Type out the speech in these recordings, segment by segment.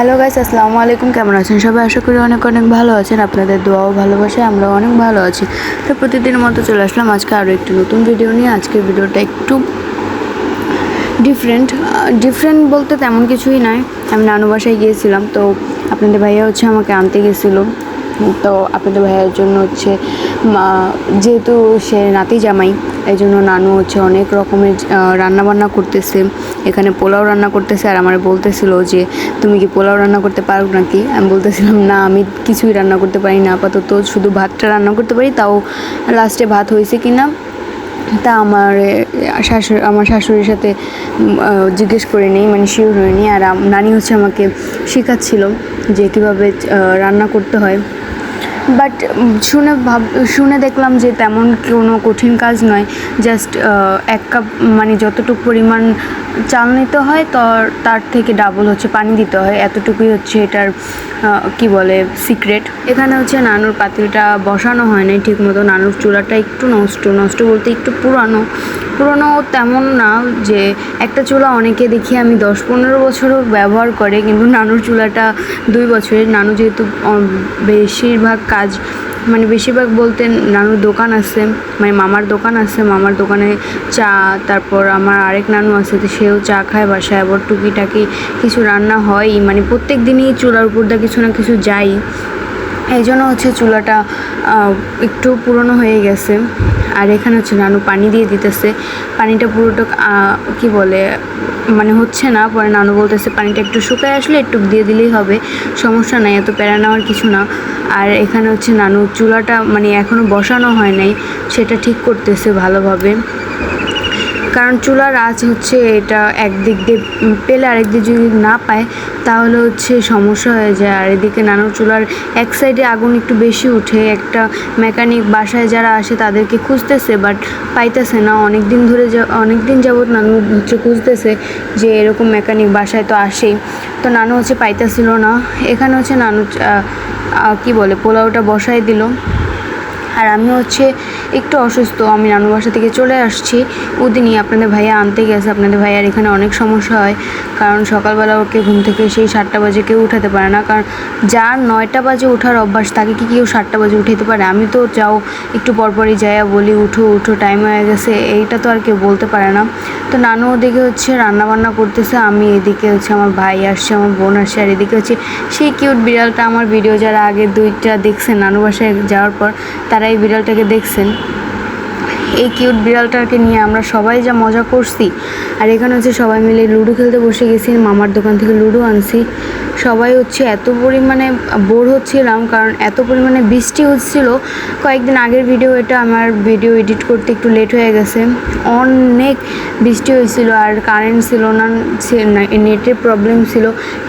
Hello guys, আসসালামু আলাইকুম। কেমন আছেন সবাই? আশা করি অনেক অনেক ভালো আছেন। আপনাদের দোয়াও ভালোবাসে আমরা অনেক ভালো আছি। তো প্রতিদিনের মতো চলে আসলাম আজকে আরও একটি নতুন ভিডিও নিয়ে। আজকের ভিডিওটা একটু ডিফারেন্ট ডিফারেন্ট বলতে তেমন কিছুই নাই। আমি নানু বাসায় গিয়েছিলাম, তো আপনাদের ভাইয়া হচ্ছে আমাকে আনতে গেছিল। তো আপনাদের ভাইয়ের জন্য হচ্ছে যেহেতু সে নাতি জামাই এই জন্য নানু হচ্ছে অনেক রকমের রান্নাবান্না করতেছে। এখানে পোলাও রান্না করতেছে আর আমার বলতেছিল যে, তুমি কি পোলাও রান্না করতে পারো নাকি? আমি বলতেছিলাম, না, আমি কিছুই রান্না করতে পারি না, আপাতত শুধু ভাতটা রান্না করতে পারি, তাও লাস্টে ভাত হয়েছে কি না তা আমার, শাশুড়ি, আমার শাশুড়ির সাথে জিজ্ঞেস করে নিই মানে শিওর হয়ে নিই আর নানি হচ্ছে আমাকে শেখাচ্ছিল যে কীভাবে রান্না করতে হয়। বাট শুনে ভাব, শুনে দেখলাম যে তেমন কোনো কঠিন কাজ নয়। জাস্ট এক কাপ মানে যতটুকু পরিমাণ চাল নিতে হয় তো তার থেকে ডাবল হচ্ছে, পানি দিতে হয়। এতটুকুই হচ্ছে এটার কি বলে সিক্রেট এখানে হচ্ছে নানুর পাতিলটা বসানো হয় নাই ঠিক মতো নানুর চুলাটা একটু নষ্ট নষ্ট বলতে একটু পুরানো। পুরনো তেমন না যে একটা চুলা অনেকে দেখি আমি দশ পনেরো বছরও ব্যবহার করে, কিন্তু নানুর চুলাটা দুই বছরের। নানু যেহেতু বেশিরভাগ কাজ। মানে বেশিরভাগ বলতেন নানুর দোকান আছে মানে মামার দোকান আছে, মামার দোকানে চা, তারপর আমার আরেক নানু আছে, তো সেও চা খায় বাসায়। আবার টুকিটাকি কিছু রান্না হয় মানে প্রত্যেক দিনই চুলার উপর দিয়ে কিছু না কিছু যাই। এই জন্য হচ্ছে চুলাটা একটু পুরনো হয়ে গেছে। আর এখানে হচ্ছে নানু পানি দিয়ে দিতেছে। পানিটা পুরোটা কি বলে মানে হচ্ছে না, পরে নানু বলতেছে পানিটা একটু শুকায় আসলে একটু দিয়ে দিলেই হবে। সমস্যা নাই, এত প্যারা নেওয়ার কিছু না। আর এখানে হচ্ছে নানু চুলাটা মানে এখনও বসানো হয় নাই, সেটা ঠিক করতেছে ভালোভাবে। কারণ চুলার আঁচ হচ্ছে এটা একদিক দিয়ে পেলে আরেক দিক যদি না পায়, তাহলে হচ্ছে সমস্যা হয়ে যায়। আর এদিকে নানুর চুলার এক সাইডে আগুন একটু বেশি উঠে একটা মেকানিক বাসায় যারা আসে তাদেরকে খুঁজতেছে বাট পাইতেছে না। অনেক দিন ধরে অনেক দিন যাবৎ নানু হচ্ছে খুঁজতেছে যে এরকম মেকানিক বাসায় তো আসেই। তো নানু হচ্ছে পাইতেছিল না। এখানে হচ্ছে নানু কি বলে, পোলাওটা বসাই দিল। আর আমি হচ্ছে একটু অসুস্থ, আমি নানু বাসা থেকে চলে আসছি। ওদিনই আপনাদের ভাইয়া আনতে গেছে। আপনাদের ভাইয়ার এখানে অনেক সমস্যা হয়, কারণ সকালবেলা ওকে ঘুম থেকে সেই সাতটা বাজে কেউ উঠাতে পারে না। কারণ যার নয়টা বাজে ওঠার অভ্যাস, তাকে কি কেউ সাতটা বাজে উঠাতে পারে? আমি তো যাও, একটু পরপরই যাইয়া বলি, উঠো উঠো টাইম হয়ে গেছে। এইটা তো আর কেউ বলতে পারে না। তো নানু ওদিকে হচ্ছে রান্না বান্না করতেছে, আমি এদিকে হচ্ছে আমার ভাই আসছে, আমার বোন আসছে, আর এদিকে হচ্ছে সেই কিউট বিড়ালটা আমার ভিডিও যারা আগে দুইটা দেখছেন নানু বাসায় যাওয়ার পর তারা এই বিড়ালটাকে দেখছেন। এই কিউট বিড়ালটাকে নিয়ে আমরা সবাই যা মজা করছি। আর এখানে হচ্ছে সবাই মিলে লুডো খেলতে বসে গেছি মামার দোকান থেকে লুডো আনছি। সবাই হচ্ছে এত পরিমাণে বোর হচ্ছিলাম, কারণ এত পরিমাণে বৃষ্টি হচ্ছিল। কয়েকদিন আগের ভিডিও এটা, আমার ভিডিও এডিট করতে একটু লেট হয়ে গেছে। অনেক বৃষ্টি হয়েছিল, আর কারেন্ট ছিল না নেটের প্রবলেম ছিল।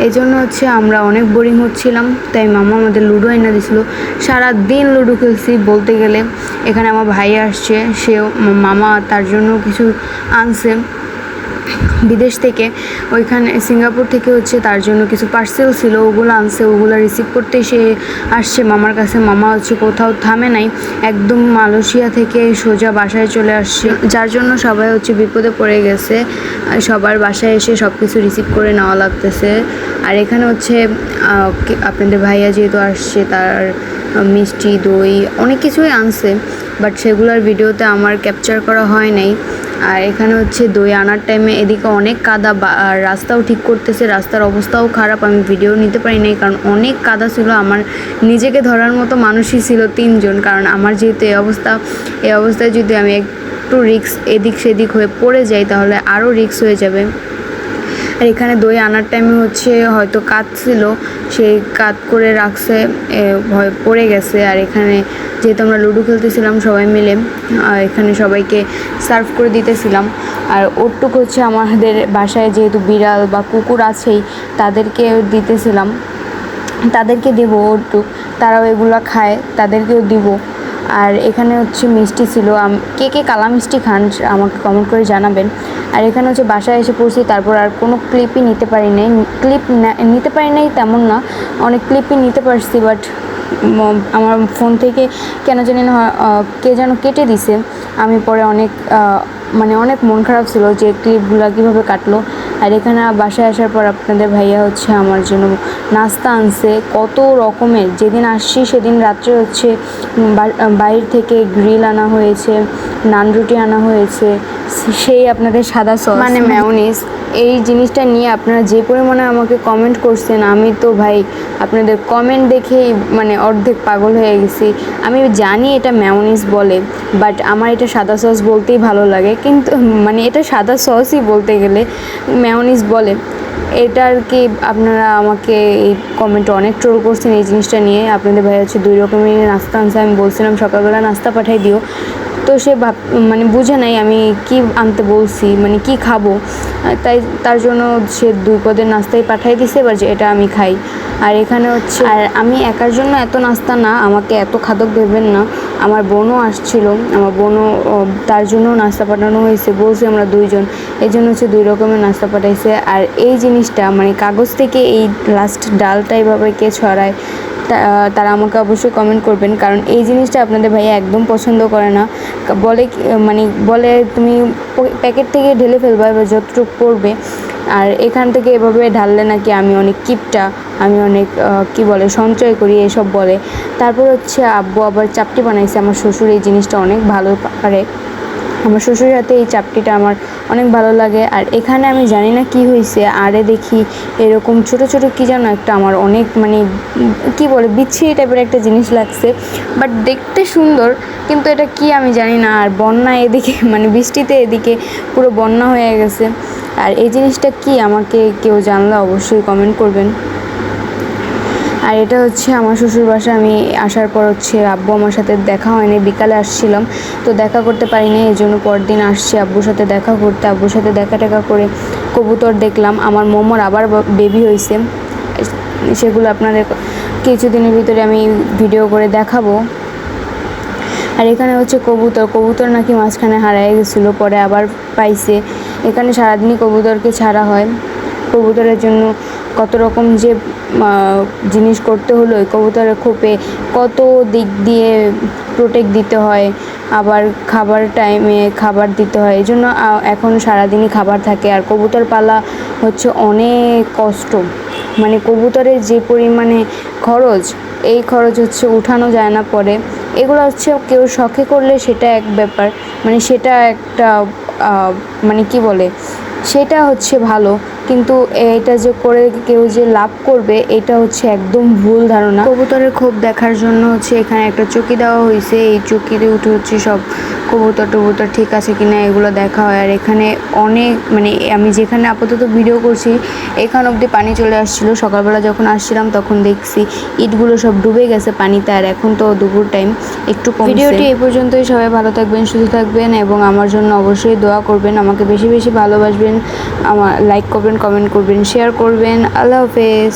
এই জন্য হচ্ছে আমরা অনেক বোরিং হচ্ছিলাম, তাই মামা আমাদের লুডো এনে দিছিল। সারা দিন লুডো খেলছি বলতে গেলে। এখানে আমার ভাই আসছে সেও মামা তার জন্য কিছু আনছে বিদেশ থেকে। ওইখানে সিঙ্গাপুর থেকে হচ্ছে তার জন্য কিছু পার্সেল ছিল, ওগুলো আনছে, ওগুলো রিসিভ করতে সে আসছে। মামার কাছে মামা হচ্ছে কোথাও থামে নাই, একদম মালয়েশিয়া থেকে সোজা বাসায় চলে আসছে, যার জন্য সবাই হচ্ছে বিপদে পড়ে গেছে। সবার বাসায় এসে সব কিছু রিসিভ করে নেওয়া লাগতেছে। আর এখানে হচ্ছে আপনাদের ভাইয়া যেহেতু আসছে, তার মিষ্টি, দই অনেক কিছুই আনছে। বাট সেগুলোর ভিডিওতে আমার ক্যাপচার করা হয় নাই। আর এখানে হচ্ছে দই আনার টাইমে এদিকে অনেক কাদা রাস্তাও ঠিক করতেছে, রাস্তার অবস্থাও খারাপ, আমি ভিডিও নিতে পারি নাই, কারণ অনেক কাদা ছিল, আমার নিজেকে ধরার মতো মানুষই ছিল তিনজন, কারণ আমার যেহেতু এই অবস্থা, এই অবস্থায় যদি আমি একটু রিক্স এদিক সেদিক হয়ে পড়ে যাই, তাহলে আরও রিক্স হয়ে যাবে। আর এখানে দই আনার টাইমে হচ্ছে হয়তো কাত ছিল, সেই কাত করে রাখছে ভয় পড়ে গেছে। আর এখানে যেহেতু আমরা লুডো খেলতেছিলাম সবাই মিলে এখানে সবাইকে সার্ভ করে দিতেছিলাম। আর ওরটুকু হচ্ছে আমাদের বাসায় যেহেতু বিড়াল বা কুকুর আছেই, তাদেরকে দিতেছিলাম। তাদেরকে দেবো ওরটুক তারাও এগুলো খায়, তাদেরকেও দিব। আর এখানে হচ্ছে মিষ্টি ছিল। কে কে কালা মিষ্টি খান আমাকে কমেন্ট করে জানাবেন। আর এখানে হচ্ছে বাসায় এসে পড়ছি, তারপর আর কোনো ক্লিপই নিতে পারি নাই। ক্লিপ নিতে পারি নাই তেমন না, অনেক ক্লিপই নিতে পারছি বাট আমার ফোন থেকে কেন জানি না কে যেন কেটে দিছে। আমি পরে অনেক মানে অনেক মন খারাপ ছিল যে ক্লিপগুলো কীভাবে কাটলো। আর এখানে বাসায় আসার পর আপনাদের ভাইয়া হচ্ছে আমার জন্য নাস্তা আনছে। কত রকমের, যেদিন আসছি সেদিন রাত্রে হচ্ছে বাইর থেকে গ্রিল আনা হয়েছে, নান রুটি আনা হয়েছে, সেই আপনাদের সাদা সস মানে ম্যাওনিজ এই জিনিসটা নিয়ে আপনারা যে পরিমাণে আমাকে কমেন্ট করছেন, আমি তো ভাই আপনাদের কমেন্ট দেখেই মানে অর্ধেক পাগল হয়ে গেছি। আমি জানি এটা ম্যাওনিজ বলে বাট আমার এটা সাদা সস বলতেই ভালো লাগে। কিন্তু মানে এটা সাদা সসই বলতে গেলে ম্যাওনিজ বলে। এটা আর কি আপনারা আমাকে এই কমেন্টে অনেক ট্রোল করছেন এই জিনিসটা নিয়ে। আপনাদের ভাই হচ্ছে দুই রকমের নাস্তা আনছে, আমি বলছিলাম সকালবেলা নাস্তা পাঠাই দিও। তো সে ভাব মানে বুঝে নাই আমি কি আনতে বলছি মানে কি খাব। তাই, তার জন্য সে দুই পদের নাস্তাই পাঠাই দিছে, এবার যে এটা আমি খাই। আর এখানে হচ্ছে, আর আমি একার জন্য এত নাস্তা না, আমাকে এত খাদক ভেবেন না। আমার বোনও আসছিল, আমার বোনও তার জন্য নাস্তা পাঠানো হয়েছে, বলছি আমরা দুইজন। এই জন্য হচ্ছে দুই রকমের নাস্তা পাঠাইছে। আর এই জিনিসটা মানে কাগজ থেকে এই লাস্ট ডালটা এভাবে কে ছড়ায় তারা আমাকে অবশ্যই কমেন্ট করবেন। কারণ এই জিনিসটা আপনাদের ভাইয়া একদম পছন্দ করে না। বলে মানে বলে তুমি প্যাকেট থেকে ঢেলে ফেলবা এবার যতটুকু পড়বে। আর এখান থেকে এভাবে ঢাললে নাকি আমি অনেক কিপটা, আমি অনেক কি বলে, সঞ্চয় করি, এসব বলে। তারপর হচ্ছে আব্বু আবার চাপটি বানাইছে। আমার শ্বশুর এই জিনিসটা অনেক ভালো পারে। আমার শ্বশুরের হাতে এই চাপটিটা আমার অনেক ভালো লাগে। আর এখানে আমি জানি না কি হয়েছে আরে দেখি এরকম ছোট ছোট কি যেন একটা আমার অনেক মানে কি বলে, বিচ্ছিরি টাইপের একটা জিনিস লাগছে। বাট দেখতে সুন্দর, কিন্তু এটা কি আমি জানি না। আর বন্যা এদিকে মানে বৃষ্টিতে এদিকে পুরো বন্যা হয়ে গেছে। আর এই জিনিসটা কি আমাকে কেউ জানলে অবশ্যই কমেন্ট করবেন। আর এটা হচ্ছে আমার শ্বশুর বাসা আমি আসার পর হচ্ছে আব্বু আমার সাথে দেখা হয়নি, বিকালে আসছিলাম। তো দেখা করতে পারিনি, এই জন্য পরদিন আসছি আব্বুর সাথে দেখা করতে। আব্বুর সাথে দেখা টেকা করে কবুতর দেখলাম, আমার মোমোর আবার বেবি হয়েছে সেগুলো আপনাদের কিছুদিনের ভিতরে আমি ভিডিও করে দেখাবো। আর এখানে হচ্ছে কবুতর কবুতর নাকি মাঝখানে হারিয়ে গেছিল, পরে আবার পাইছে। এখানে সারাদিনই কবুতরকে ছাড়া হয়। কবুতরের জন্য কত রকম যে জিনিস করতে হলো ওই কবুতরের খোপে কত দিক দিয়ে প্রোটেক্ট দিতে হয়, আবার খাবার টাইমে খাবার দিতে হয়, এই জন্য এখন সারাদিনই খাবার থাকে। আর কবুতর পালা হচ্ছে অনেক কষ্ট। মানে কবুতরের যে পরিমাণে খরচ, এই খরচ হচ্ছে উঠানো যায় না পরে। এগুলো হচ্ছে কেউ শখে করলে সেটা এক ব্যাপার। মানে সেটা একটা মানে কি বলে? সেটা হচ্ছে ভালো। কিন্তু এটা যে করে কেউ যে লাভ করবে এটা হচ্ছে একদম ভুল ধারণা। কবুতরের ক্ষোভ দেখার জন্য হচ্ছে এখানে একটা চকি দেওয়া হয়েছে। এই চকিতে উঠে হচ্ছে সব কবুতর টবুতর ঠিক আছে কিনা এগুলো দেখা হয়। আর এখানে অনেক মানে আমি যেখানে আপাতত ভিডিও করছি এখান অবধি পানি চলে আসছিল। সকালবেলা যখন আসছিলাম তখন দেখছি ইটগুলো সব ডুবে গেছে পানিতে। আর এখন তো দুপুর টাইম একটু ভিডিওটি এই পর্যন্তই। সবাই ভালো থাকবেন সুস্থ থাকবেন এবং আমার জন্য অবশ্যই দোয়া করবেন। আমাকে বেশি বেশি ভালোবাসবেন। আমার লাইক করবেন কমেন্ট করবেন শেয়ার করবেন। আল্লাহ হাফেজ।